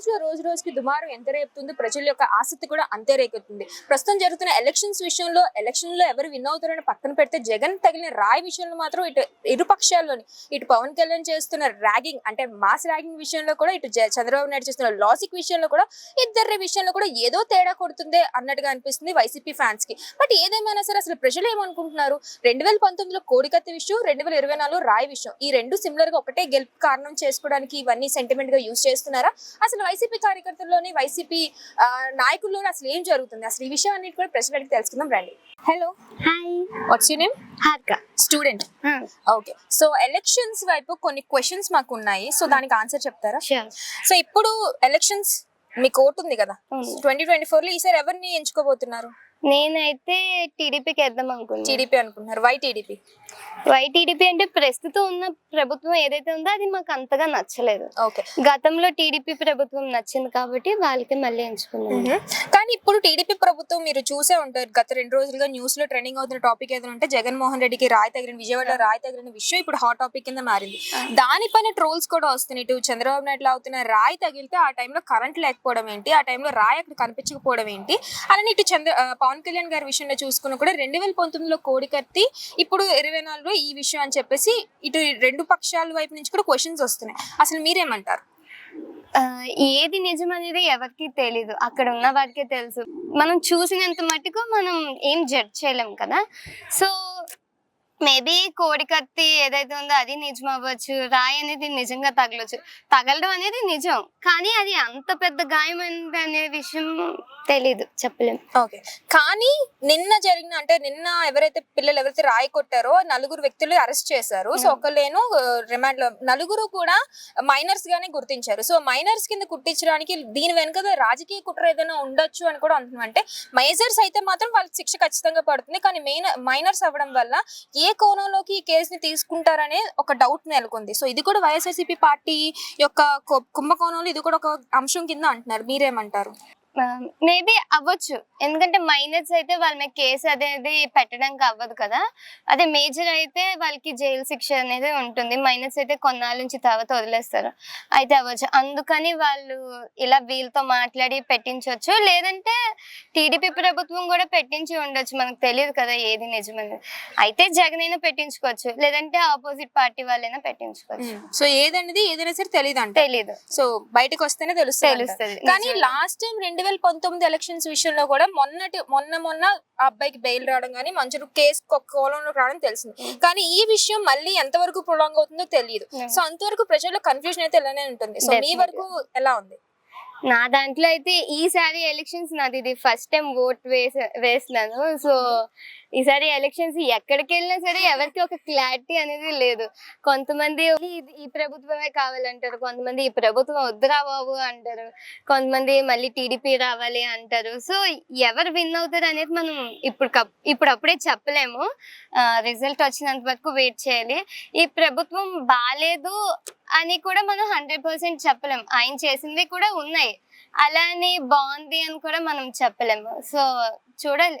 ఎలక్షన్స్లో రోజు రోజుకి దుమారు ఎంత రేపుతుంది ప్రజల యొక్క ఆసక్తి కూడా అంతే రేకెత్తుంది. ప్రస్తుతం జరుగుతున్న ఎలక్షన్స్ విషయంలో ఎలక్షన్లో ఎవరు విన్ అవుతారని పక్కన పెడితే జగన్ తగిలిన రాయి విషయంలో మాత్రం ఇటు ఇరు పక్షాల్లోని ఇటు పవన్ కళ్యాణ్ చేస్తున్న ర్యాగింగ్ అంటే మాస్ ర్యాగింగ్ విషయంలో కూడా ఇటు చంద్రబాబు నాయుడు చేస్తున్న లాజిక్ విషయంలో కూడా ఇద్దరి విషయంలో కూడా ఏదో తేడా కొడుతుంది అన్నట్టుగా అనిపిస్తుంది వైసీపీ ఫ్యాన్స్కి బట్ ఏదేమైనా సరే అసలు ప్రజలు ఏమనుకుంటున్నారు? రెండు వేల పంతొమ్మిదిలో కోడికత్తి విషయం రెండు వేల ఇరవై నాలుగు రాయి విషయం ఈ రెండు సిమిలర్గా ఒకటే గెలుపు కారణం చేసుకోవడానికి ఇవన్నీ సెంటిమెంట్గా యూజ్ చేస్తున్నారా? అసలు వైసీపీ కార్యకర్తల్లోని వైసీపీ ఆ, నాయకుల్లోని అసలు ఏం జరుగుతుంది? అసలు ఈ విషయం అన్నిటి కూడా ప్రశ్న అడిగి తెలుసుకుందాం రండి. Hello hi what's you name హార్క. Student okay so elections వైపు కొన్ని క్వశ్చన్స్ మాకు ఉన్నాయి సో దానికి ఆన్సర్ చెప్తారా? సో ఇప్పుడు ఎలక్షన్స్ మీకు ఓటు ఉంది కదా. ట్వంటీ ట్వంటీ ఫోర్లో ఈసారి ఎవరిని ఎంచుకోబోతున్నారు? నేనైతే టీడీపీకి వేద్దాం అనుకున్నాను టీడీపీ అనుకుంటున్నారు. Why TDP? వై టీడీపీ అంటే ప్రస్తుతం ఉన్న ప్రభుత్వం ఏదైతే ఉందో అది మాకు అంతగా నచ్చలేదు. ఓకే గతంలో టీడీపీ ప్రభుత్వం నచ్చింది కాబట్టి వాళ్ళకి మళ్ళీ ఎంచుకున్నాను. కానీ ఇప్పుడు టీడీపీ ప్రభుత్వం మీరు చూసే ఉంటారు. గత రెండు రోజులుగా న్యూస్లో ట్రెండింగ్ అవుతున్న టాపిక్ ఏదైనా ఉంటే జగన్మోహన్ రెడ్డికి రాయి తగిలిన విజయవాడలో రాయి తగిలిన విషయం ఇప్పుడు హాట్ టాపిక్ కింద మారింది. దానిపైన ట్రోల్స్ కూడా వస్తున్నాయి. ఇటు చంద్రబాబు నాయుడు అవుతున్న రాయి తగిలితే ఆ టైంలో కరెంట్ లేకపోవడం ఏంటి? ఆ టైంలో రాయి అక్కడ కనిపించకపోవడం ఏంటి? అలానే ఇటు చంద్ర పవన్ కళ్యాణ్ గారి విషయంలో చూసుకున్న కూడా రెండు వేల పంతొమ్మిదిలో కోడికత్తి ఇప్పుడు ఇరవై నాలుగులో ఈ విషయం అని చెప్పేసి ఇటు రెండు పక్షాల వైపు నుంచి కూడా క్వశ్చన్స్ వస్తున్నాయి. అసలు మీరేమంటారు? ఏది నిజం అనేది ఎవరికి తెలీదు. అక్కడ ఉన్న వారికే తెలుసు. మనం చూసినంత మటుకు మనం ఏం జడ్జ్ చేయలేం కదా. సో మేబీ కోడికత్తి ఏదైతే ఉందో అది నిజం అవ్వచ్చు రాయి అనేది నిజంగా తగలొచ్చు. తగలడం అనేది నిజం కానీ అది అంత పెద్ద గాయం అయింది అనే విషయం తెలీదు చెప్పలేం. ఓకే. కానీ నిన్న జరిగిన అంటే నిన్న ఎవరైతే పిల్లలు ఎవరైతే రాయి కొట్టారో నలుగురు వ్యక్తులు అరెస్ట్ చేశారు. So Hmm. ఒకళ్ళేను రిమాండ్లో నలుగురు కూడా మైనర్స్ గానే గుర్తించారు. సో మైనర్స్ కింద కుట్టించడానికి దీని వెనుక రాజకీయ కుట్ర ఏదైనా ఉండొచ్చు అని కూడా అంటున్నాం. అంటే మేజర్స్ అయితే మాత్రం వాళ్ళకి శిక్ష ఖచ్చితంగా పడుతుంది. కానీ మెయిన్ మైనర్స్ అవ్వడం వల్ల ఏ కోణంలోకి ఈ కేసుని తీసుకుంటారనే ఒక డౌట్ నెలకొంది. సో ఇది కూడా వైఎస్ఆర్సీపీ పార్టీ యొక్క కుంభకోణంలో ఇది కూడా ఒక అంశం కింద అంటున్నారు. మీరేమంటారు? మేబీ అవ్వచ్చు. ఎందుకంటే మైనర్స్ అయితే వాళ్ళ మీద కేసు అనేది పెట్టడానికి అవ్వదు కదా. అదే మేజర్ అయితే వాళ్ళకి జైలు శిక్ష అనేది ఉంటుంది. మైనర్స్ అయితే కొన్నాళ్ళ నుంచి తర్వాత వదిలేస్తారు. అయితే అవ్వచ్చు. అందుకని వాళ్ళు ఇలా వీళ్ళతో మాట్లాడి పెట్టించవచ్చు లేదంటే టీడీపీ ప్రభుత్వం కూడా పెట్టించి ఉండొచ్చు. మనకు తెలియదు కదా ఏది నిజమని అయితే జగన్ అయినా పెట్టించుకోవచ్చు. లేదంటే ఆపోజిట్ పార్టీ వాళ్ళైనా పెట్టించుకోవచ్చు. సో ఏదనేది ఏదైనా సరే తెలియదు అంటే తెలీదు. సో బయటకు వస్తేనే. తెలుస్తుంది. కానీ లాస్ట్ టైం రెండు వేల పంతొమ్మిది ఎలక్షన్స్ విషయంలో కూడా మొన్నటి మొన్న మొన్న ఆ అబ్బాయికి బెయిల్ రావడం కానీ మంచి కేసు కోలంలో రావడం తెలిసింది. Mm. కానీ ఈ విషయం మళ్ళీ ఎంతవరకు ప్రొలాంగ్ అవుతుందో తెలియదు. Mm. సో అంతవరకు ప్రజల్లో కన్ఫ్యూజన్ అయితే ఇలానే ఉంటుంది. సో మీ. వరకు ఎలా ఉంది? నా దాంట్లో అయితే ఈసారి ఎలక్షన్స్ నాది. ఇది ఫస్ట్ టైం ఓట్ వేస వేసినాను. సో ఈసారి ఎలక్షన్స్ ఎక్కడికి వెళ్ళినా సరే ఎవరికి ఒక క్లారిటీ అనేది లేదు. కొంతమంది ఈ ప్రభుత్వమే కావాలంటారు కొంతమంది ఈ ప్రభుత్వం వద్దురా బాబు అంటారు కొంతమంది మళ్ళీ టీడీపీ రావాలి అంటారు. సో ఎవరు విన్ అవుతారు అనేది మనం ఇప్పుడు ఇప్పుడప్పుడే ఇప్పుడు అప్పుడే చెప్పలేము. రిజల్ట్ వచ్చినంత వరకు వెయిట్ చేయాలి. ఈ ప్రభుత్వం బాగాలేదు అని కూడా మనం హండ్రెడ్ పర్సెంట్ చెప్పలేం ఆయన చేసింది కూడా ఉన్నాయి. అలానే బాగుంది అని కూడా మనం చెప్పలేము. సో చూడాలి.